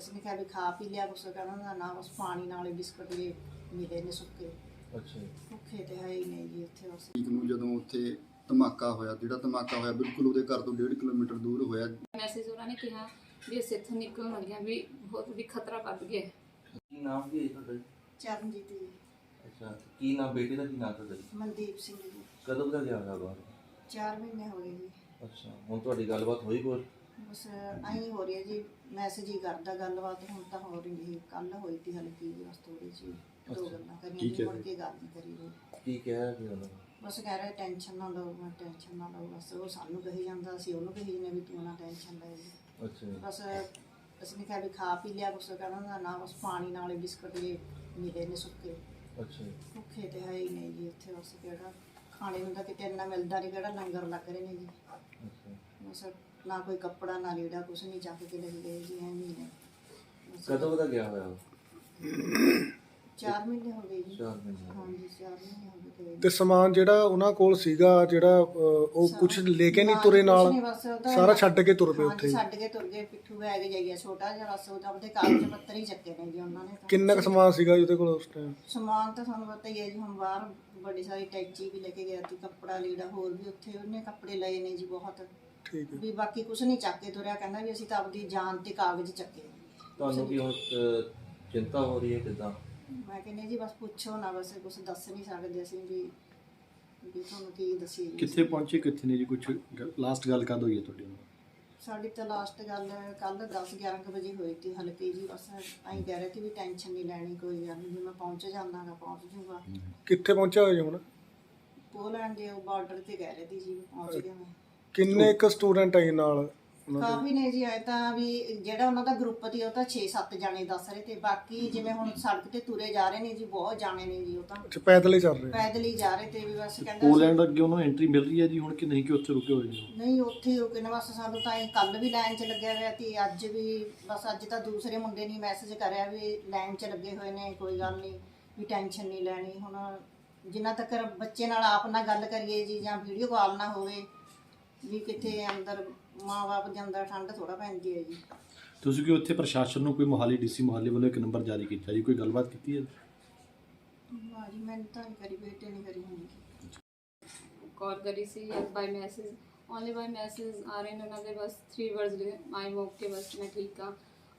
ਅਸੀਂ ਕਿਹਾ ਵੀ ਖਾ ਪੀ ਲਿਆ ਕੁਛ ਕਹਿੰਦਾ ਨਾ ਨਾ ਬਸ ਪਾਣੀ ਨਾਲੇ ਬਿਸਕੁਟ ਜੇ ਮਿਲੇ ਨੇ ਸੁੱਕੇ। ਅੱਛਾ ਭੁੱਖੇ ਤੇ ਹੈ ਹੀ ਨਹੀਂ ਜੀ ਉੱਥੇ ਬਸ। ਤਰੀਕ ਨੂੰ ਜਦੋਂ ਉੱਥੇ ਧਮਾਕਾ ਹੋਇਆ ਜਿਹੜਾ ਧਮਾਕਾ ਹੋਇਆ ਬਿਲਕੁਲ ਉਹਦੇ ਘਰ ਤੋਂ 1.5 ਕਿਲੋਮੀਟਰ ਦੂਰ ਹੋਇਆ। ਮੈਸੇਜ ਉਹਨਾਂ ਨੇ ਕਿਹਾ ਵੀ ਅਸੀਂ ਇੱਥੋਂ ਨਿਕਲਣ ਲੱਗਿਆ ਵੀ ਬਹੁਤ ਵੀ ਖਤਰਾ ਵੱਧ ਗਿਆ। ਹੈ। ਕੀ ਨਾਮ ਕੀ ਹੈ ਜੀ ਤੁਹਾਡਾ ਜੀ? ਚਰਨਜੀਤ ਜੀ। ਅੱਛਾ ਕੀ ਨਾਮ ਬੇਟੇ ਦਾ ਕੀ ਨਾਮ ਤੁਹਾਡਾ ਜੀ? ਮਨਦੀਪ ਸਿੰਘ ਜੀ। ਕਦੋਂ ਦਾ ਗਿਆ ਹੋਇਆ ਬਾਹਰ? 4 ਮਹੀਨੇ ਹੋ ਗਏ ਜੀ। ਅੱਛਾ ਹੁਣ ਤੁਹਾਡੀ ਗੱਲਬਾਤ ਹੋਈ ਕੋਈ ਬਸ ਐਂ ਹੋ ਰਿਹਾ ਜੀ। ਮੈਸੇਜ ਹੀ ਕਰਦਾ ਗੱਲਬਾਤ ਹੁਣ ਤਾਂ ਹੋ ਰਹੀ ਨਹੀਂ ਕੱਲ ਹੋਈ ਤੀ ਹਲਕੀ ਜੀ ਬਸ ਥੋੜੀ ਜੀ ਦੋ ਅੱਛਾ। ਗੱਲਾਂ ਕਰੀਆਂ ਜੀ ਮੁੜ ਕੇ ਗੱਲ ਨਹੀਂ ਕਰੀ ਜੀ। ਕੀ ਕਹਿਆ ਕਿ ਉਹਨਾਂ ਬਸ ਕਹਿ ਰਿਹਾ ਟੈਨਸ਼ਨ ਨਾ ਲਓ ਮੈਂ ਟੈਨਸ਼ਨ ਨਾ ਲਓ ਬਸ ਉਹ ਸਾਨੂੰ ਕਹੀ ਜਾਂਦਾ ਸੀ ਉਹਨੂੰ ਕਹੀ ਜਾਂਦੇ ਵੀ ਤੂੰ ਨਾ ਟੈਨਸ਼ਨ ਲੈ ਜੀ। ਅੱਛਾ ਜੀ। ਬਸ ਅਸੀਂ ਨੇ ਕਿਹਾ ਵੀ ਖਾ ਪੀ ਲਿਆ ਕੁਛ ਕਹਿੰਦਾ ਨਾ ਨਾ ਬਸ ਪਾਣੀ ਨਾਲੇ ਬਿਸਕੁਟ ਜੇ ਮਿਲੇ ਨੇ ਸੁੱਕੇ। ਅੱਛਾ ਜੀ। ਭੁੱਖੇ ਤੇ ਹੈ ਹੀ ਨਹੀਂ ਜੀ ਉੱਥੇ ਬਸ ਕਿਹੜਾ ਖਾਣੇ ਨੂੰ ਤਾਂ ਕਿਤੇ ਇੰਨਾ ਮਿਲਦਾ ਨਹੀਂ ਕਿਹੜਾ ਲੰਗਰ ਲੱਗ ਰਹੇ ਨੇ ਜੀ। ਅੱਛਾ। ਬਸ ਨਾ ਕੋਈ ਕੱਪੜਾ ਨਾ ਲੀੜਾ ਕੁਛ ਨਹੀਂ ਚੱਕ ਕੇ ਲੈ ਗਏ ਜੀ ਐਵੇਂ ਹੀ ਨੇ ਕਦੋਂ ਦਾ ਗਿਆ ਹੋਇਆ ਉਹ? ਚਾਰ ਮਹੀਨੇ ਹੋ ਗਏ ਜੀ ਚਾਰ ਮਹੀਨੇ ਹੋ ਗਏ। ਹਾਂਜੀ ਚਾਰ ਮਹੀਨੇ ਹੋ ਗਏ ਤੇ ਤੇ ਸਮਾਨ ਜਿਹੜਾ ਉਹਨਾਂ ਕੋਲ ਸੀਗਾ ਜਿਹੜਾ ਅਹ, ਉਹ ਕੁਝ ਲੈ ਕੇ ਨਹੀਂ ਤੁਰੇ ਨਾਲ ਕੁਛ ਨਹੀਂ ਬਸ ਉਹ ਤਾਂ ਸਾਰਾ ਛੱਡ ਕੇ ਤੁਰ ਪਏ ਹਾਂਜੀ, ਉੱਥੇ ਹੀ। ਛੱਡ ਕੇ ਤੁਰ ਗਏ ਪਿੱਠੂ ਬੈਗ ਜਾਈਆ ਛੋਟਾ ਜਿਹਾ ਬਸ ਉਹਦਾ ਉਹਦੇ ਕਾਗਜ਼ ਪੱਤਰ ਹੀ ਚੱਕੇ ਨੇ ਜੀ ਉਹਨਾਂ ਨੇ ਤਾਂ। ਕਿੰਨਾ ਕੁ ਸਮਾਨ ਸੀਗਾ ਜੀ ਉਹਦੇ ਕੋਲ ਉਸ ਟਾਈਮ ਸਮਾਨ ਤਾਂ ਤੁਹਾਨੂੰ ਪਤਾ ਹੀ ਹੈ ਜੀ ਹੁਣ ਬਾਹਰ ਬੜੀ ਸਾਰੀ ਟੈਚੀ ਵੀ ਲੈ ਕੇ ਗਿਆ ਸੀ ਕੱਪੜਾ ਲੀੜਾ ਹੋਰ ਵੀ ਉੱਥੇ ਉਹਨੇ ਕੱਪੜੇ ਲਏ ਨੇ ਜੀ ਬਹੁਤ ਠੀਕ ਹੈ। ਵੀ ਬਾਕੀ ਕੁਛ ਨਹੀਂ ਚੱਕ ਕੇ ਤੁਰਿਆ ਕਹਿੰਦਾ ਵੀ ਅਸੀਂ ਤਾਂ ਆਪਦੀ ਜਾਨ ਤੇ ਕਾਗਜ਼ ਚੱਕੇ ਤੁਹਾਨੂੰ ਕੀ ਹੁਣ ਅਹ, ਚਿੰਤਾ ਹੋ ਰਹੀ ਹੈ ਕਿਦਾਂ? ਮੈਂ ਕਹਿੰਦੀ ਜੀ ਬਸ ਪੁੱਛੋ ਨਾ ਬਸ ਕੁਛ ਦੱਸ ਨਹੀਂ ਸਕਦੇ ਅਸੀਂ ਵੀ ਵੀ ਤੁਹਾਨੂੰ ਕੀ ਦੱਸੀਏ ਜੀ। ਕਿੱਥੇ ਪਹੁੰਚੇ ਕਿੱਥੇ ਨੇ ਜੀ ਕੁਝ ਲਾਸਟ ਗੱਲ ਕਦ ਹੋਈ ਹੈ ਤੁਹਾਡੀ? ਨਾਲ? ਸਾਡੀ ਤਾਂ ਲਾਸਟ ਗੱਲ ਕੱਲ 10 11 ਕੁ ਵਜੇ ਹੋਈ ਸੀ ਹਲਕੀ ਜੀ ਬਸ ਐਂ ਕਹਿ ਰਹੇ ਸੀ ਵੀ ਟੈਨਸ਼ਨ ਨਹੀਂ ਲੈਣੀ ਕੋਈ ਗੱਲ ਨਹੀਂ ਜੇ ਮੈਂ ਪਹੁੰਚ ਜਾਣਾਗਾ ਪਹੁੰਚ ਜੂਗਾ। ਕਿੱਥੇ ਪਹੁੰਚਿਆ ਹੋਇਆ ਜੀ ਹੁਣ? ਪੋਲੈਂਡ ਦੇ ਬਾਰਡਰ ਤੇ ਕਹਿ ਰਹੇ ਸੀ ਜੀ ਪਹੁੰਚ ਗਿਆ ਮੈਂ। ਕਿੰਨੇ ਕੁ ਸਟੂਡੈਂਟ ਆਏ ਨਾਲ ਉਹਨਾਂ ਦੇ? ਕਾਫੀ ਨੇ ਜੀ ਆਏ ਤਾਂ ਵੀ ਜਿਹੜਾ ਉਹਨਾਂ ਦਾ ਗਰੁੱਪ ਸੀ ਉਹ ਤਾਂ 6-7 ਜਾਣੇ ਦੱਸ ਰਹੇ ਤੇ ਬਾਕੀ ਜਿਵੇਂ ਹੁਣ ਸੜਕ ਤੇ ਤੁਰੇ ਜਾ ਰਹੇ ਨੇ ਜੀ ਬਹੁਤ ਜਾਣੇ ਨੇ ਜੀ ਉਹ ਤਾਂ। ਅੱਛਾ ਪੈਦਲ ਹੀ ਚੱਲ ਰਹੇ ਪੈਦਲ ਹੀ ਜਾ ਰਹੇ ਤੇ ਵੀ ਬਸ ਕਹਿੰਦਾ ਪੋਲੈਂਡ ਅੱਗੇ ਉਹਨਾਂ ਨੂੰ ਐਂਟਰੀ ਮਿਲ ਰਹੀ ਹੈ ਜੀ ਹੁਣ ਕਿ ਨਹੀਂ ਕਿ ਉੱਥੇ ਰੁਕੇ ਹੋਏ ਨੇ ਉਹ? ਨਹੀਂ ਉੱਥੇ ਹੀ ਰੁਕੇ ਨੇ ਬਸ ਸਾਨੂੰ ਤਾਂ ਕੱਲ ਵੀ ਲਾਈਨ 'ਚ ਲੱਗਿਆ ਹੋਇਆ ਸੀ ਅੱਜ ਵੀ ਬਸ ਅੱਜ ਤਾਂ ਦੂਸਰੇ ਮੁੰਡੇ ਨੇ ਮੈਸੇਜ ਕਰਿਆ ਵੀ ਲਾਈਨ 'ਚ ਲੱਗੇ ਹੋਏ ਨੇ ਕੋਈ ਗੱਲ ਨਹੀਂ ਵੀ ਟੈਨਸ਼ਨ ਨਹੀਂ ਲੈਣੀ ਹੁਣ। ਜਿੰਨਾ ਤੱਕ ਬੱਚੇ ਨਾਲ ਆਪ ਨਾਲ ਗੱਲ ਕਰੀਏ ਜੀ ਜਾਂ ਵੀਡੀਓ ਕਾਲ ਨਾ ਹੋਵੇ ਵੀ ਕਿਤੇ ਅੰਦਰ ਮਾਂ-ਬਾਪ ਦੇ ਅੰਦਰ ਠੰਡ ਥੋੜਾ ਪੈਂਦੀ ਹੈ ਜੀ। ਤੁਸੀਂ ਕਿ ਉੱਥੇ ਪ੍ਰਸ਼ਾਸਨ ਨੂੰ ਕੋਈ ਮੋਹਾਲੀ ਡੀਸੀ ਮੋਹਾਲੀ ਵੱਲੋਂ ਇੱਕ ਨੰਬਰ ਜਾਰੀ ਕੀਤਾ ਜੀ? ਕੋਈ ਗੱਲਬਾਤ ਕੀਤੀ ਹੈ? ਹਾਂ ਜੀ ਮੈਂ ਤਾਂ ਨਹੀਂ ਕਰੀ ਬੇਟੇ ਨੇ ਕਰੀ ਹੋਣੀ। ਕਾਲ ਕਰੀ ਸੀ by message only by message ਆ ਰਹੇ ਨੇ ਉਹਨਾਂ ਦੇ ਬਸ 3 ਵਰਡਸ ਆਈ ਓਕੇ ਬਸ ਮੈਂ ਠੀਕ ਹਾਂ।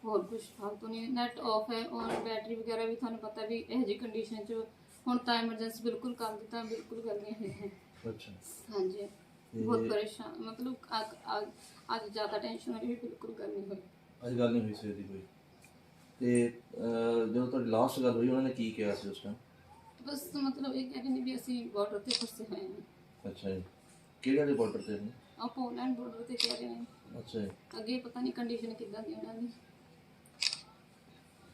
ਹੋਰ ਕੁਝ ਫਾਲਤੂ ਨਹੀਂ। ਨੈਟ ਆਫ ਹੈ ਔਰ ਬੈਟਰੀ ਵਗੈਰਾ ਵੀ ਤੁਹਾਨੂੰ ਪਤਾ ਵੀ ਇਹ ਜੀ ਕੰਡੀਸ਼ਨ 'ਚ ਹੁਣ ਤਾਂ ਐਮਰਜੈਂਸੀ ਬਿਲਕੁਲ ਕੰਮ ਦਿੱਤਾ ਬਿਲਕੁਲ ਕਰਨੀ ਹੋਈ ਹੈ। ਅੱਛਾ। ਹਾਂਜੀ। ਬਹੁਤ ਪਰੇਸ਼ਾਨ ਮਤਲਬ ਅੱਜ ਅੱਜ- ਅੱਜ ਜ਼ਿਆਦਾ ਟੈਨਸ਼ਨ ਹੋ ਰਹੀ ਹੈ ਬਿਲਕੁਲ ਕਰਨੀ ਹੋਈ। ਅੱਜ ਗੱਲ ਨਹੀਂ ਹੋਈ ਸਵੇਰ ਦੀ ਕੋਈ। ਤੇ ਅਹ, ਜਦੋਂ ਤੁਹਾਡੀ ਲਾਸਟ ਗੱਲ ਹੋਈ ਉਹਨਾਂ ਨੇ ਕੀ ਕਿਹਾ ਸੀ ਉਸ ਟਾਈਮ ਬਸ ਮਤਲਬ ਇਹ ਕਹਿ ਰਹੇ ਨੇ ਵੀ ਅਸੀਂ ਬਾਰਡਰ ਤੇ ਫਸੇ ਹੋਏ ਹਾਂ। ਅੱਛਾ ਜੀ। ਕਿਹੜੇ ਬਾਰਡਰ ਤੇ ਨੇ? ਆ ਪੋਲੈਂਡ ਬਾਰਡਰ ਤੇ ਕਹਿ ਰਹੇ ਨੇ ਅੱਛਾ ਜੀ। ਅੱਗੇ ਪਤਾ ਨਹੀਂ ਕੰਡੀਸ਼ਨ ਕਿੱਦਾਂ ਦੀ ਉਹਨਾਂ ਦੀ।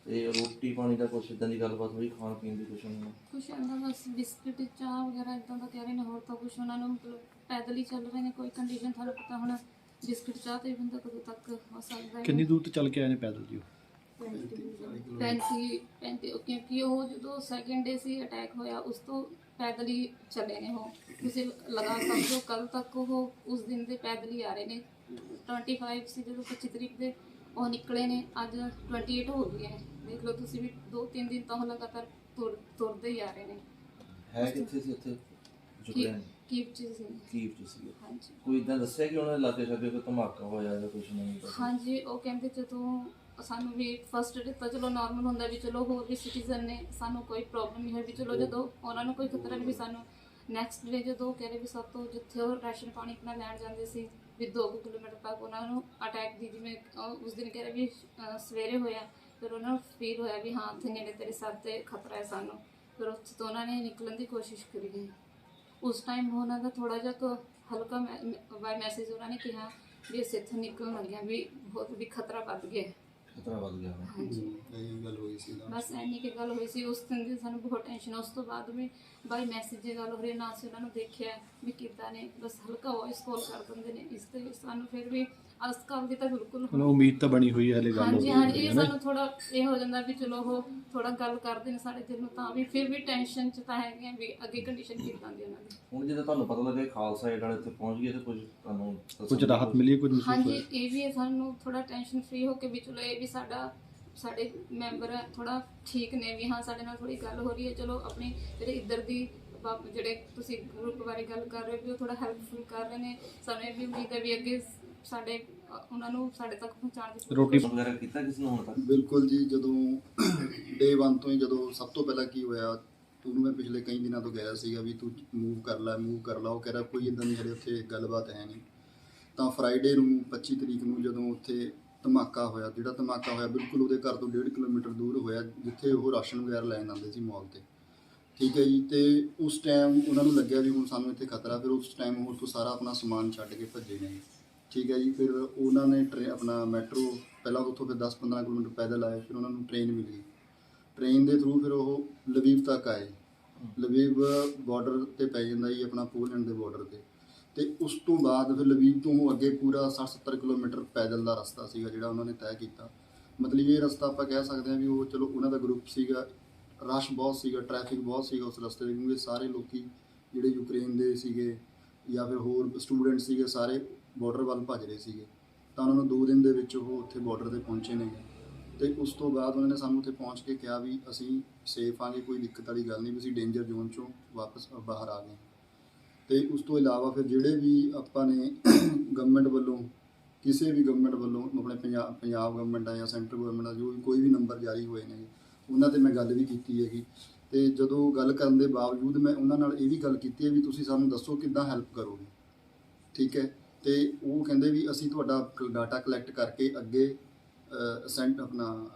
ਤੇ ਰੋਟੀ ਪਾਣੀ ਦਾ ਕੁਛ ਇਦਾਂ ਦੀ ਗੱਲਬਾਤ ਹੋਈ ਖਾਣ ਪੀਣ ਦੀ ਕੁਛ ਉਹਨਾਂ ਨੂੰ? ਕੁਛ ਇਹਨਾਂ ਬਸ ਬਿਸਕਿਟ ਚਾਹ ਵਗੈਰਾ ਇਦਾਂ ਦਾ ਕਹਿ ਰਹੇ ਨੇ ਹੋਰ ਤਾਂ ਕੁਛ ਉਹਨਾਂ ਨੂੰ ਮਤਲਬ ਪੈਦਲ ਹੀ ਚੱਲ ਰਹੇ ਨੇ ਕੋਈ ਕੰਡੀਸ਼ਨ ਤੁਹਾਨੂੰ ਪਤਾ ਹੁਣ ਬਿਸਕਿਟ ਚਾਹ ਤੇ ਬੰਦਾ ਕਦੋਂ ਤੱਕ ਹੋ ਸਕਦਾ ਹੈ। ਕਿੰਨੀ ਦੂਰ ਤੋਂ ਚੱਲ ਕੇ ਆਏ ਨੇ ਪੈਦਲ ਜੀ ਉਹ? 35 35 ਕਿਉਂਕਿ ਉਹ ਜਦੋਂ ਸੈਕਿੰਡ ਡੇ ਸੀ ਅਟੈਕ ਹੋਇਆ ਉਸ ਤੋਂ ਪੈਦਲ ਹੀ ਚੱਲੇ ਨੇ ਉਹ। ਤੁਸੀਂ ਲਗਾ ਸਕਦੇ ਹੋ ਕੱਲ ਤੱਕ ਉਹ ਉਸ ਦਿਨ ਦੇ ਪੈਦਲ ਹੀ ਆ ਰਹੇ ਨੇ। 25 ਸੀ ਜਦੋਂ 25 ਤਰੀਕ ਦੇ ਉਹ ਨਿਕਲੇ ਨੇ ਅੱਜ 28 ਹੋ ਗਏ ਨੇ। ਦੇਖ ਲਓ ਤੁਸੀਂ ਵੀ ਦੋ ਤਿੰਨ ਦਿਨ ਤੋਂ ਲਗਾਤਾਰ ਤੁਰ ਤੁਰਦੇ ਹੀ ਆ ਰਹੇ ਨੇ। ਹੈ ਕਿੱਥੇ ਸੀ ਉੱਥੇ? ਯੂਕਰੇਨ ਕੀਪ ਚ ਸੀ? ਕੀਵ ਚ ਸੀ ਹਾਂਜੀ। ਕੋਈ ਇਦਾਂ ਦੱਸਿਆ ਕਿ ਉਹਨਾਂ ਦੇ ਲਾਗੇ ਛਾਗੇ ਕੋਈ ਧਮਾਕਾ ਹੋਇਆ ਜਾਂ ਕੁਛ ਨਹੀਂ? ਹਾਂਜੀ ਉਹ ਕਹਿੰਦੇ ਜਦੋਂ ਸਾਨੂੰ ਵੀ ਫਸਟ ਡੇ ਤਾਂ ਚਲੋ ਨਾਰਮਲ ਹੁੰਦਾ ਵੀ ਚਲੋ ਹੋਰ ਵੀ ਸਿਟੀਜ਼ਨ ਨੇ ਸਾਨੂੰ ਕੋਈ ਪ੍ਰੋਬਲਮ ਨਹੀਂ ਹੈ ਵੀ ਚਲੋ ਜਦੋਂ ਉਹਨਾਂ ਨੂੰ ਕੋਈ ਖਤਰਾ ਨਹੀਂ ਵੀ ਸਾਨੂੰ ਨੈਕਸਟ ਡੇ ਜਦੋਂ ਕਹਿ ਰਹੇ ਵੀ ਸਭ ਤੋਂ ਜਿੱਥੇ ਉਹ ਰਾਸ਼ਨ ਪਾਣੀ ਆਪਣਾ ਲੈਣ ਜਾਂਦੇ ਸੀ ਵੀ 2 ਕਿਲੋਮੀਟਰ ਤੱਕ ਉਹਨਾਂ ਨੂੰ ਅਟੈਕ ਦੀ ਜਿਵੇਂ ਅਹ ਉਸ ਦਿਨ ਕਹਿ ਰਹੇ ਵੀ ਸਵੇਰੇ ਹੋਇਆ, ਫਿਰ ਉਹਨਾਂ ਨੂੰ ਫੀਲ ਹੋਇਆ ਵੀ ਹਾਂ ਉੱਥੇ ਨੇੜੇ ਤੇਰੇ ਸਭ ਤੇ ਖਤਰਾ ਹੈ ਸਾਨੂੰ। ਫਿਰ ਉਸ ਤੋਂ ਉਹਨਾਂ ਨੇ ਨਿਕਲਣ ਦੀ ਕੋਸ਼ਿਸ਼ ਕਰੀ। ਉਸ ਟਾਈਮ ਉਹਨਾਂ ਦਾ ਥੋੜਾ ਜਿਹਾ ਕੁ ਹਲਕਾ ਬਾਈ ਮੈਸੇਜ ਉਹਨਾਂ ਨੇ ਕਿਹਾ ਵੀ ਅਸੀਂ ਇੱਥੋਂ ਨਿਕਲਣ ਲੱਗਿਆ ਵੀ ਬਹੁਤ, ਵੀ ਖਤਰਾ ਵੱਧ ਗਿਆ ਖਤਰਾ ਵੱਧ ਗਿਆ ਹੋਣਾ। ਹਾਂਜੀ। ਇਹ ਗੱਲ ਹੋਈ ਸੀ ਨਾ ਬਸ ਐਨੀ ਕਿ ਗੱਲ ਹੋਈ ਸੀ ਉਸ ਦਿਨ ਦੀ ਸਾਨੂੰ ਬਹੁਤ ਟੈਨਸ਼ਨ ਉਸ ਤੋਂ ਬਾਅਦ ਵੀ ਬਾਈ ਮੈਸੇਜ ਦੀ ਗੱਲ ਹੋ ਰਹੀ ਹੈ, ਨਾ ਅਸੀਂ ਉਹਨਾਂ ਨੂੰ ਦੇਖਿਆ ਵੀ ਕਿੱਦਾਂ ਨੇ। ਬਸ ਹਲਕਾ ਵੌਇਸ ਕਾਲ ਕਰ ਦਿੰਦੇ ਨੇ। ਇਸ ਤੇ ਸਾਨੂੰ ਫਿਰ ਵੀ ਅਸ ਕੱਲ ਦੀ ਤਾਂ ਬਿਲਕੁਲ ਹੁਣ ਉਮੀਦ ਤਾਂ ਬਣੀ ਹੋਈ ਹੈ ਹਲੇ ਗੱਲ ਹਾਂਜੀ ਰਹੀ ਇਹ ਹੈ ਨਾ ਸਾਨੂੰ ਥੋੜਾ ਇਹ ਹੋ ਜਾਂਦਾ ਵੀ ਚਲੋ ਉਹ ਥੋੜਾ ਗੱਲ ਕਰਦੇ ਨੇ ਸਾਡੇ ਦਿਲ ਨੂੰ ਤਾਂ ਵੀ ਫਿਰ ਵੀ ਟੈਨਸ਼ਨ ਚ ਤਾਂ ਹੈਗੇ ਆ ਵੀ ਅੱਗੇ ਕੰਡੀਸ਼ਨ ਕਿੱਦਾਂ ਦੀ ਉਹਨਾਂ ਦੀ। ਹੁਣ ਜਦੋਂ ਤੁਹਾਨੂੰ ਪਤਾ ਲੱਗਾ ਕਿ ਖਾਲਸਾ ਏਡ ਵਾਲੇ ਇੱਥੇ ਪਹੁੰਚ ਗਏ ਤੇ ਕੁਝ ਤੁਹਾਨੂੰ ਕੁਝ ਰਾਹਤ ਮਿਲੀ ਹੈ ਕੁਝ ਮਹਿਸੂਸ ਹਾਂਜੀ ਹੋਇਆ? ਇਹ ਵੀ ਹੈ ਸਾਨੂੰ ਥੋੜਾ ਟੈਨਸ਼ਨ ਫ੍ਰੀ ਹੋ ਕੇ ਵੀ ਚਲੋ ਇਹ ਵੀ ਸਾਡਾ ਸਾਡੇ ਮੈਂਬਰ ਥੋੜਾ ਠੀਕ ਨੇ ਵੀ ਹਾਂ ਸਾਡੇ ਨਾਲ ਥੋੜੀ ਗੱਲ ਹੋ ਰਹੀ ਹੈ ਚਲੋ ਆਪਣੀ ਜਿਹੜੇ ਇੱਧਰ ਦੀ ਜਿਹੜੇ ਤੁਸੀਂ ਗਰੁੱਪ ਬਾਰੇ ਗੱਲ ਕਰ ਰਹੇ ਹੋ ਵੀ ਉਹ ਥੋੜਾ ਹੈਲਪਫੁਲ ਕਰ ਰਹੇ ਨੇ। ਸਾਨੂੰ ਇਹ ਵੀ ਉਮੀਦ ਹੈ ਵੀ ਅੱਗੇ ਸਾਡੇ ਅ, ਉਹਨਾਂ ਨੂੰ ਸਾਡੇ ਤੱਕ ਪਹੁੰਚਾਉਣ ਦੀ ਪੂਰੀ ਰੋਟੀ ਵਗੈਰਾ ਕੀਤਾ ਕਿਸ ਨੂੰ ਹੁਣ ਤੱਕ? ਬਿਲਕੁਲ ਜੀ ਜਦੋਂ ਡੇ 1 ਤੋਂ ਹੀ ਜਦੋਂ ਸਭ ਤੋਂ ਪਹਿਲਾਂ ਕੀ ਹੋਇਆ ਉਹਨੂੰ ਮੈਂ ਪਿਛਲੇ ਕਈ ਦਿਨਾਂ ਤੋਂ ਗਿਆ ਸੀਗਾ ਵੀ ਤੂੰ ਮੂਵ ਕਰ ਲੈ ਮੂਵ ਕਰ ਲਾ ਉਹ ਕਹਿ ਰਿਹਾ ਕੋਈ ਇਦਾਂ ਦੀ ਹਲੇ ਉੱਥੇ ਗੱਲਬਾਤ ਹੈ ਨਹੀਂ। ਤਾਂ ਫਰਾਈਡੇ ਨੂੰ 25 ਤਰੀਕ ਨੂੰ ਜਦੋਂ ਉੱਥੇ ਧਮਾਕਾ ਹੋਇਆ ਜਿਹੜਾ ਧਮਾਕਾ ਹੋਇਆ ਬਿਲਕੁਲ ਉਹਦੇ ਘਰ ਤੋਂ 1.5 ਕਿਲੋਮੀਟਰ ਦੂਰ ਹੋਇਆ ਜਿੱਥੇ ਉਹ ਰਾਸ਼ਨ ਵਗੈਰਾ ਲੈਣ ਆਉਂਦੇ ਸੀ ਮਾਲ ਤੇ। ਠੀਕ ਹੈ ਜੀ ਤੇ ਉਸ ਟਾਈਮ ਉਹਨਾਂ ਨੂੰ ਲੱਗਿਆ ਵੀ ਹੁਣ ਸਾਨੂੰ ਇੱਥੇ ਖਤਰਾ ਫਿਰ ਉਸ ਟਾਈਮ ਉਹ ਤੋਂ ਸਾਰਾ ਆਪਣਾ ਸਮਾਨ ਛੱਡ ਕੇ ਭੱਜੇ ਨੇ। ਠੀਕ ਹੈ ਜੀ ਫਿਰ ਉਹਨਾਂ ਨੇ ਟ੍ਰੇ ਆਪਣਾ ਮੈਟਰੋ ਪਹਿਲਾਂ ਉੱਥੋਂ ਫਿਰ 10-15 ਕਿਲੋਮੀਟਰ ਪੈਦਲ ਆਏ ਫਿਰ ਉਹਨਾਂ ਨੂੰ ਟ੍ਰੇਨ ਮਿਲ ਗਈ। ਟ੍ਰੇਨ ਦੇ ਥਰੂ ਫਿਰ ਉਹ ਲਵੀਵ ਤੱਕ ਆਏ। ਲਵੀਵ ਬਾਰਡਰ ਤੇ ਪੈ ਜਾਂਦਾ ਜੀ ਆਪਣਾ ਪੋਲੈਂਡ ਦੇ ਬਾਰਡਰ ਤੇ। ਤੇ ਉਸ ਤੋਂ ਬਾਅਦ ਫਿਰ ਲਵੀਵ ਤੋਂ ਉਹ ਅੱਗੇ ਪੂਰਾ 60-70 ਕਿਲੋਮੀਟਰ ਪੈਦਲ ਦਾ ਰਸਤਾ ਸੀਗਾ ਜਿਹੜਾ ਉਹਨਾਂ ਨੇ ਤੈਅ ਕੀਤਾ। ਮਤਲਬ ਇਹ ਰਸਤਾ ਆਪਾਂ ਕਹਿ ਸਕਦੇ ਹਾਂ ਵੀ ਉਹ ਚਲੋ ਉਹਨਾਂ ਦਾ ਗਰੁੱਪ ਸੀਗਾ ਰਸ਼ ਬਹੁਤ ਸੀਗਾ ਟ੍ਰੈਫਿਕ ਬਹੁਤ ਸੀਗਾ ਉਸ ਰਸਤੇ ਦੇ ਕਿਉਂਕਿ ਸਾਰੇ ਲੋਕੀ ਜਿਹੜੇ ਯੂਕਰੇਨ ਦੇ ਸੀਗੇ ਜਾਂ ਫਿਰ ਹੋਰ ਸਟੂਡੈਂਟ ਸੀਗੇ ਸਾਰੇ ਬਾਰਡਰ ਵੱਲ ਭੱਜ ਰਹੇ ਸੀਗੇ, ਤਾਂ ਉਹਨਾਂ ਨੂੰ ਦੋ ਦਿਨ ਦੇ ਵਿੱਚ ਉਹ ਉੱਥੇ ਬਾਰਡਰ ਤੇ ਪਹੁੰਚੇ ਨੇ। ਤੇ ਉਸ ਤੋਂ ਬਾਅਦ ਉਹਨਾਂ ਨੇ ਸਾਨੂੰ ਉੱਥੇ ਪਹੁੰਚ ਕੇ ਕਿਹਾ ਵੀ ਅਸੀਂ ਸੇਫ ਆਂਗੇ ਕੋਈ ਦਿੱਕਤ ਵਾਲੀ ਗੱਲ ਨਹੀਂ, ਵੀ ਅਸੀਂ ਡੇਂਜਰ ਜ਼ੋਨ ਚੋਂ ਵਾਪਸ ਬਾਹਰ ਆ ਗਏ। ਤੇ ਉਸ ਤੋਂ ਇਲਾਵਾ ਫਿਰ ਜਿਹੜੇ ਵੀ ਆਪਾਂ ਨੇ ਗਵਰਨਮੈਂਟ ਵੱਲੋਂ, ਕਿਸੇ ਵੀ ਗਵਰਨਮੈਂਟ ਵੱਲੋਂ ਆਪਣੇ ਪੰਜਾਬ ਪੰਜਾਬ ਗਵਰਨਮੈਂਟ ਆ ਜਾਂ ਸੈਂਟਰ ਗਵਰਨਮੈਂਟ ਆ, ਜੋ ਵੀ ਕੋਈ ਵੀ ਨੰਬਰ ਜਾਰੀ ਹੋਏ ਨੇ, ਉਹਨਾਂ ਤੇ ਮੈਂ ਗੱਲ ਵੀ ਕੀਤੀ ਹੈਗੀ। ਤੇ ਜਦੋਂ ਗੱਲ ਕਰਨ ਦੇ ਬਾਵਜੂਦ ਮੈਂ ਉਹਨਾਂ ਨਾਲ ਇਹ ਵੀ ਗੱਲ ਕੀਤੀ ਹੈ ਵੀ ਤੁਸੀਂ ਸਾਨੂੰ ਦੱਸੋ ਕਿੱਦਾਂ ਹੈਲਪ ਕਰੋਗੇ। ਠੀਕ ਹੈ? ਤੇ ਉਹ ਕਹਿੰਦੇ ਵੀ ਅਸੀਂ ਤੁਹਾਡਾ ਡਾਟਾ ਕਲੈਕਟ ਕਰਕੇ ਅੱਗੇ ਸੈਂਟ ਆਪਣਾ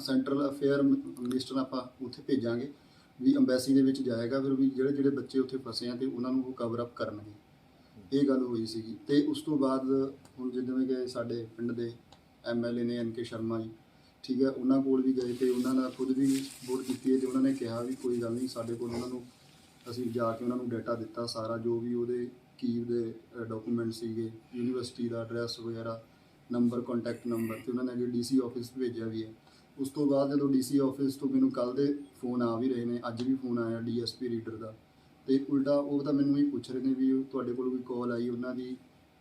ਸੈਂਟਰਲ ਅਫੇਅਰ ਮਿਨਿਸਟਰ ਆਪਾਂ ਉੱਥੇ ਭੇਜਾਂਗੇ ਵੀ ਅੰਬੈਸੀ ਦੇ ਵਿੱਚ ਜਾਏਗਾ ਫਿਰ ਵੀ ਜਿਹੜੇ ਜਿਹੜੇ ਬੱਚੇ ਉੱਥੇ ਫਸੇ ਆ ਤੇ ਉਹਨਾਂ ਨੂੰ ਉਹ ਕਵਰ ਅਪ ਕਰਨਗੇ। ਇਹ ਗੱਲ ਹੋਈ ਸੀਗੀ। ਤੇ ਉਸ ਤੋਂ ਬਾਅਦ ਹੁਣ ਜਿੱਦਾਂ ਕਿ ਸਾਡੇ ਪਿੰਡ ਦੇ ਐਮਐਲਏ ਨੇ ਐਨਕੇ ਸ਼ਰਮਾ ਜੀ, ਠੀਕ ਹੈ, ਉਹਨਾਂ ਕੋਲ ਵੀ ਗਏ ਤੇ ਉਹਨਾਂ ਨਾਲ ਖੁਦ ਵੀ ਸਪੋਰਟ ਕੀਤੀ ਹੈ ਤੇ ਉਹਨਾਂ ਨੇ ਕਿਹਾ ਵੀ ਕੋਈ ਗੱਲ ਨਹੀਂ, ਸਾਡੇ ਕੋਲ ਉਹਨਾਂ ਨੂੰ ਅਸੀਂ ਜਾ ਕੇ ਉਹਨਾਂ ਨੂੰ ਡਾਟਾ ਦਿੱਤਾ ਸਾਰਾ, ਜੋ ਵੀ ਉਹਦੇ ਕੀਵ ਦੇ ਡਾਕੂਮੈਂਟ ਸੀਗੇ ਯੂਨੀਵਰਸਿਟੀ ਦਾ ਐਡਰੈਸ ਵਗੈਰਾ ਨੰਬਰ ਕੰਟੈਕਟ ਨੰਬਰ ਤੇ ਉਹਨਾਂ ਨੇ ਅੱਗੇ ਡੀਸੀ ਆਫਿਸ ਭੇਜਿਆ ਵੀ ਹੈ। ਉਸ ਤੋਂ ਬਾਅਦ ਜਦੋਂ ਡੀਸੀ ਆਫਿਸ ਤੋਂ ਮੈਨੂੰ ਕੱਲ ਦੇ ਫੋਨ ਆ ਵੀ ਰਹੇ ਨੇ, ਅੱਜ ਵੀ ਫੋਨ ਆਇਆ ਡੀਐਸਪੀ ਰੀਡਰ ਦਾ। ਤੇ ਉਲਟਾ ਉਹ ਤਾਂ ਮੈਨੂੰ ਹੀ ਪੁੱਛ ਰਹੇ ਨੇ ਵੀ ਤੁਹਾਡੇ ਕੋਲ ਕੋਈ ਕਾਲ ਆਈ ਉਹਨਾਂ ਦੀ,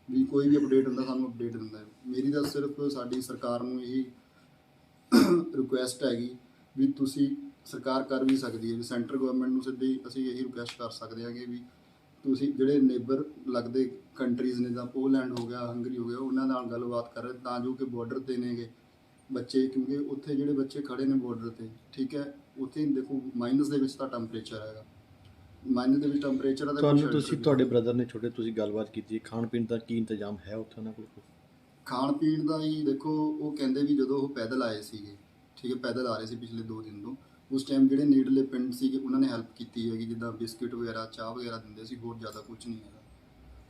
ਵੀ ਕੋਈ ਵੀ ਅਪਡੇਟ ਹੁੰਦਾ, ਸਾਨੂੰ ਅਪਡੇਟ ਦਿੰਦਾ ਮੇਰੀ ਤਾਂ ਸਿਰਫ ਸਾਡੀ ਸਰਕਾਰ ਨੂੰ ਇਹੀ ਰਿਕੁਐਸਟ ਹੈਗੀ ਵੀ ਤੁਸੀਂ ਸਰਕਾਰ ਕਰ ਵੀ ਸਕਦੀ ਹੈ, ਵੀ ਸੈਂਟਰ ਗਵਰਨਮੈਂਟ ਨੂੰ ਸਿੱਧੀ ਅਸੀਂ ਇਹੀ ਰਿਕੁਐਸਟ ਕਰ ਸਕਦੇ ਹਾਂਗੇ ਵੀ ਤੁਸੀਂ ਜਿਹੜੇ ਨੇਬਰ ਲੱਗਦੇ ਕੰਟਰੀਜ਼ ਨੇ ਜਾਂ ਪੋਲੈਂਡ ਹੋ ਗਿਆ ਹੰਗਰੀ ਹੋ ਗਿਆ ਉਹਨਾਂ ਨਾਲ ਗੱਲਬਾਤ ਕਰ ਤਾਂ ਜੋ ਕਿ ਬਾਰਡਰ ਤੇ ਨੇਗੇ ਬੱਚੇ ਕਿਉਂਕਿ ਉੱਥੇ ਜਿਹੜੇ ਬੱਚੇ ਖੜੇ ਨੇ ਬਾਰਡਰ ਤੇ ਠੀਕ ਹੈ ਉੱਥੇ ਦੇਖੋ ਮਾਈਨਸ ਦੇ ਵਿੱਚ ਤਾਂ ਟੈਂਪਰੇਚਰ ਹੈਗਾ। ਮਾਈਨਸ ਦੇ ਵਿੱਚ ਟੈਂਪਰੇਚਰ ਤਾਂ ਤੁਹਾਨੂੰ ਤੁਸੀਂ ਤੁਹਾਡੇ ਬ੍ਰਦਰ ਨੇ ਛੋਟੇ ਤੁਸੀਂ ਗੱਲਬਾਤ ਕੀਤੀ ਖਾਣ ਪੀਣ ਦਾ ਕੀ ਇੰਤਜ਼ਾਮ ਹੈ ਉੱਥੇ ਉਹਨਾਂ ਕੋਲ? ਖਾਣ ਪੀਣ ਦਾ ਹੀ ਦੇਖੋ ਉਹ ਕਹਿੰਦੇ ਵੀ ਜਦੋਂ ਉਹ ਪੈਦਲ ਆਏ ਸੀਗੇ ਠੀਕ ਹੈ ਪੈਦਲ ਆ ਰਹੇ ਸੀ ਪਿਛਲੇ 2 ਦਿਨ ਤੋਂ ਉਸ ਟਾਈਮ ਜਿਹੜੇ ਨੀਡਲੇ ਪਿੰਡ ਸੀਗੇ ਉਹਨਾਂ ਨੇ ਹੈਲਪ ਕੀਤੀ ਹੈਗੀ ਜਿੱਦਾਂ ਬਿਸਕਿਟ ਵਗੈਰਾ ਚਾਹ ਵਗੈਰਾ ਦਿੰਦੇ ਸੀ ਹੋਰ ਜ਼ਿਆਦਾ ਕੁਝ ਨਹੀਂ ਹੈਗਾ।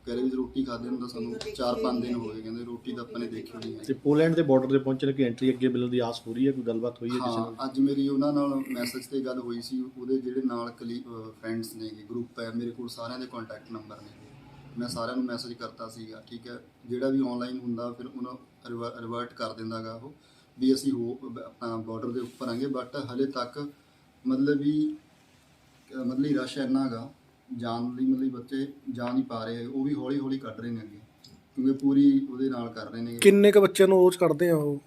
ਕਹਿ ਰਹੇ ਵੀ ਰੋਟੀ ਖਾਦੇ ਨੂੰ ਤਾਂ ਸਾਨੂੰ 4-5 ਦਿਨ ਹੋ ਗਏ ਕਹਿੰਦੇ ਰੋਟੀ ਤਾਂ ਆਪਾਂ ਨੇ ਦੇਖੀ ਨਹੀਂ ਤੇ ਪੋਲੈਂਡ ਦੇ ਬਾਰਡਰ ਤੇ ਪਹੁੰਚਣ ਕਿ ਐਂਟਰੀ ਅੱਗੇ ਮਿਲਣ ਦੀ ਆਸ ਹੋ ਰਹੀ ਹੈ ਕੋਈ ਗੱਲਬਾਤ ਹੋਈ ਹੈ ਕਿਸੇ ਹਾਂ ਨਾਲ ਅੱਜ ਮੇਰੀ ਉਹਨਾਂ ਨਾਲ ਮੈਸੇਜ ਤੇ ਗੱਲ ਹੋਈ ਸੀ ਉਹਦੇ ਜਿਹੜੇ ਨਾਲ ਕਲੀ ਫਰੈਂਡਸ ਨੇਗੇ ਗਰੁੱਪ ਹੈ ਮੇਰੇ ਕੋਲ ਸਾਰਿਆਂ ਦੇ ਕੰਟੈਕਟ ਨੰਬਰ ਨੇ ਮੈਂ ਸਾਰਿਆਂ ਨੂੰ ਮੈਸੇਜ ਕਰਤਾ ਸੀਗਾ ਠੀਕ ਹੈ ਜਿਹੜਾ ਵੀ ਆਨਲਾਈਨ ਹੁੰਦਾ ਫਿਰ ਉਹਨੂੰ ਰਿਵਰਟ ਕਰ ਦਿੰਦਾਗਾ ਉਹ। ਵੀ ਅਸੀਂ ਹੋ ਆਪਣਾ ਬਾਰਡਰ ਦੇ ਉੱਪਰ ਆਂਗੇ ਬਟ ਹਲੇ ਤੱਕ ਮਤਲਬ ਵੀ ਮਤਲਬ ਹੀ ਰਸ਼ ਇੰਨਾ ਹੈਗਾ ਜਾਣ ਲਈ ਮਤਲਬ ਬੱਚੇ ਜਾ ਨਹੀਂ ਪਾ ਰਹੇ ਉਹ ਵੀ ਹੌਲੀ ਹੌਲੀ ਕੱਢ ਰਹੇ ਨੇ ਅੱਗੇ ਕਿਉਂਕਿ ਪੂਰੀ ਉਹਦੇ ਨਾਲ ਕਰ ਰਹੇ ਨੇ ਕਿੰਨੇ ਕ ਬੱਚਿਆਂ ਨੂੰ ਰੋਜ਼ ਕੱਢਦੇ ਆ ਉਹ?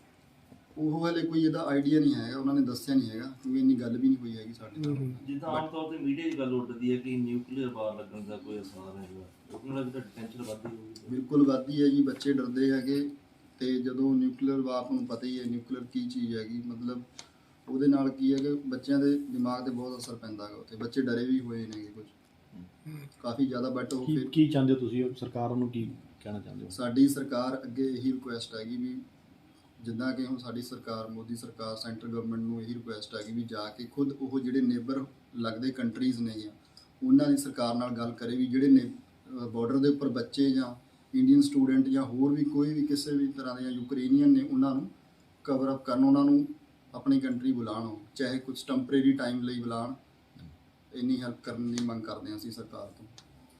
ਉਹ ਹਲੇ ਕੋਈ ਇਹਦਾ ਆਈਡੀਆ ਨਹੀਂ ਹੈਗਾ ਉਹਨਾਂ ਨੇ ਦੱਸਿਆ ਨਹੀਂ ਹੈਗਾ ਕਿਉਂਕਿ ਇੰਨੀ ਗੱਲ ਵੀ ਨਹੀਂ ਹੋਈ ਹੈਗੀ ਸਾਡੇ ਨਾਲ। ਜਿੱਦਾਂ ਆਮ ਤੌਰ ਤੇ ਮੀਡੀਆ 'ਚ ਗੱਲ ਉੱਡਦੀ ਹੈ ਕਿ ਨਿਊਕਲੀਅਰ ਵਾਰ ਲੱਗਣ ਦਾ ਕੋਈ ਅਸਾਰ ਹੈਗਾ ਉਹਨਾਂ ਤਾਂ ਟੈਨਸ਼ਨ ਵੱਧਦੀ ਹੋਊਗੀ। ਬਿਲਕੁਲ ਵੱਧਦੀ ਹੈ ਜੀ ਬੱਚੇ ਡਰਦੇ ਹੈਗੇ ਤੇ ਜਦੋਂ ਨਿਊਕਲੀਅਰ ਵਾਪ ਨੂੰ ਪਤਾ ਹੀ ਹੈ ਨਿਊਕਲੀਅਰ ਕੀ ਚੀਜ਼ ਹੈਗੀ ਮਤਲਬ ਉਹਦੇ ਨਾਲ ਕੀ ਹੈ ਕਿ ਬੱਚਿਆਂ ਦੇ ਦਿਮਾਗ ਤੇ ਬਹੁਤ ਅਸਰ ਪੈਂਦਾ ਹੈਗਾ ਉੱਥੇ। ਬੱਚੇ ਡਰੇ ਵੀ ਹੋਏ ਨੇਗੇ ਕੁਝ। ਕਾਫੀ ਜ਼ਿਆਦਾ ਬਟ ਉਹ ਕੀ ਫਿਰ ਕੀ ਚਾਹੁੰਦੇ ਹੋ ਤੁਸੀਂ? ਸਰਕਾਰ ਨੂੰ ਕੀ ਕਹਿਣਾ ਚਾਹੁੰਦੇ ਹੋ? ਸਾਡੀ ਸਰਕਾਰ ਅੱਗੇ ਇਹੀ ਰਿਕੁਐਸਟ ਹੈਗੀ ਵੀ ਜਿੱਦਾਂ ਕਿ ਹੁਣ ਸਾਡੀ ਸਰਕਾਰ ਮੋਦੀ ਸਰਕਾਰ ਸੈਂਟਰ ਗਵਰਨਮੈਂਟ ਨੂੰ ਇਹੀ ਰਿਕੁਐਸਟ ਹੈਗੀ ਵੀ ਜਾ ਕੇ ਖੁਦ ਉਹ ਜਿਹੜੇ ਨੇਬਰ ਲੱਗਦੇ ਕੰਟਰੀਜ਼ ਨੇ ਉਹਨਾਂ ਦੀ ਸਰਕਾਰ ਨਾਲ ਗੱਲ ਕਰੇ ਵੀ ਜਿਹੜੇ ਨੇ ਬਾਰਡਰ ਦੇ ਉੱਪਰ ਬੱਚੇ ਜਾਂ ਇੰਡੀਅਨ ਸਟੂਡੈਂਟ ਜਾਂ ਹੋਰ ਵੀ ਕੋਈ ਵੀ ਕਿਸੇ ਵੀ ਤਰ੍ਹਾਂ ਦੇ ਯੂਕਰੇਨੀਅਨ ਨੇ ਉਹਨਾਂ ਨੂੰ ਕਵਰ ਅਪ ਕਰਨ, ਉਹਨਾਂ ਨੂੰ ਆਪਣੀ ਕੰਟਰੀ ਬੁਲਾਉਣ, ਚਾਹੇ ਕੁਝ ਟੈਂਪਰੇਰੀ ਟਾਈਮ ਲਈ ਬੁਲਾਉਣ। ਇੰਨੀ ਹੈਲਪ ਕਰਨ ਦੀ ਮੰਗ ਕਰਦੇ ਹਾਂ ਅਸੀਂ ਸਰਕਾਰ ਤੋਂ।